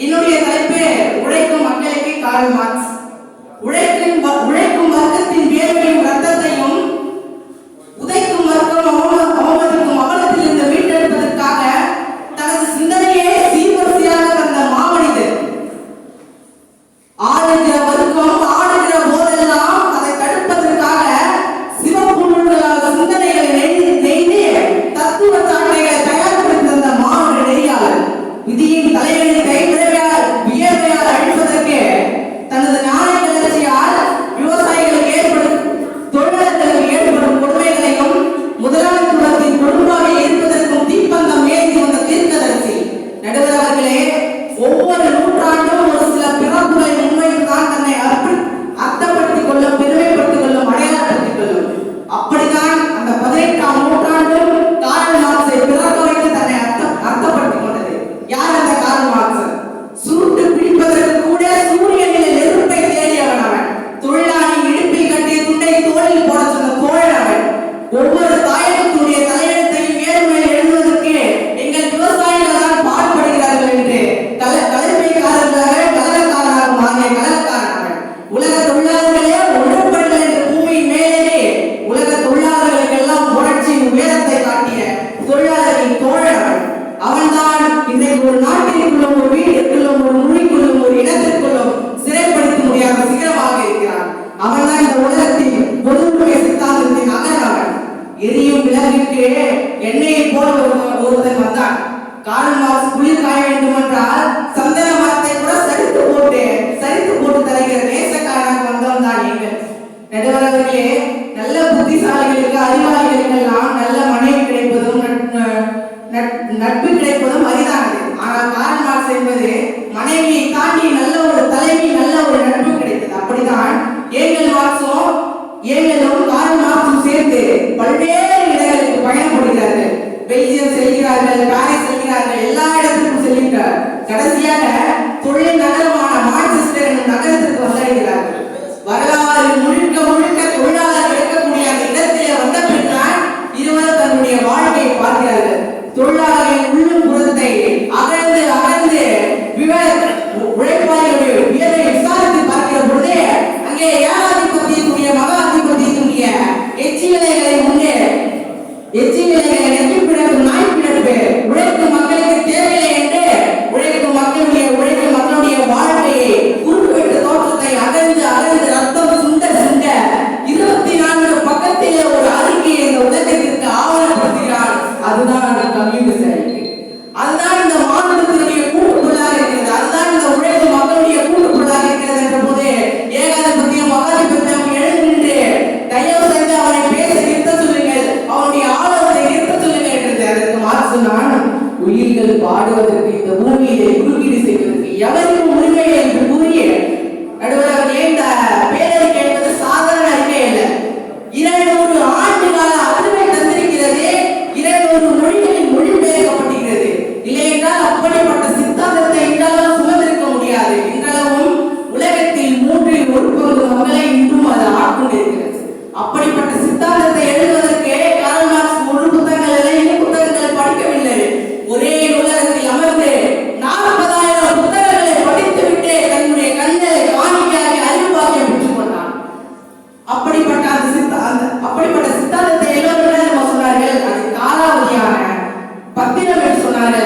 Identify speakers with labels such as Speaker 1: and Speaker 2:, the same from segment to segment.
Speaker 1: என்னுடைய தலைப்பு உழைக்கும் மக்களுக்கு கார்ல் மார்க்ஸ் நாளிலேயே என்னையை போல் ஒருவன் வந்தான். காலம் மாசு குளிர் காய வேண்டும் என்றால் சந்தன மரத்தை கூட சரித்து போட்டு சரித்து போட்டு தருகிற நேசக்காரனாக வந்தவன் தான் நீங்கள். நடுவரவர்களே நல்ல புத்திசாலிகளுக்கு அறிவாளிகளுக்கு எல்லாம் நல்ல மனைவி கிடைப்பதும் நட்பு கிடைப்பதும் அரிதானது. ஆனால் காரணம் என்பது பெல்ஜியம் செல்கிறார்கள் பாரிஸ் செல்கிறார்கள் எல்லா இடத்திற்கும் செல்கின்றார். கடைசியாக கம்யூனிட்டி சைடு அதுதான் இந்த மாநிலத்தினுடைய கூட்டுக்குள்ளாக இருக்கிறது. அதுதான் இந்த உழைக்கும் மக்களுடைய கூட்டுக்குள்ளாக இருக்கிறது என்ற போது ஏகாதிபத்தியம் மகாதிபத்தியம் எழுந்தின்று தயவு செய்து அவனை பேச நிறுத்த சொல்லுங்கள். அவனுடைய ஆலோசனை நிறுத்த சொல்லுங்கள் என்றது அதற்கு மாற்று நான் உயிர்கள் பாடுவதற்கு இந்த பூமியை குறுக்கீடு செய்வதற்கு எவருக்கும் உரிமை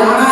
Speaker 1: ஆனா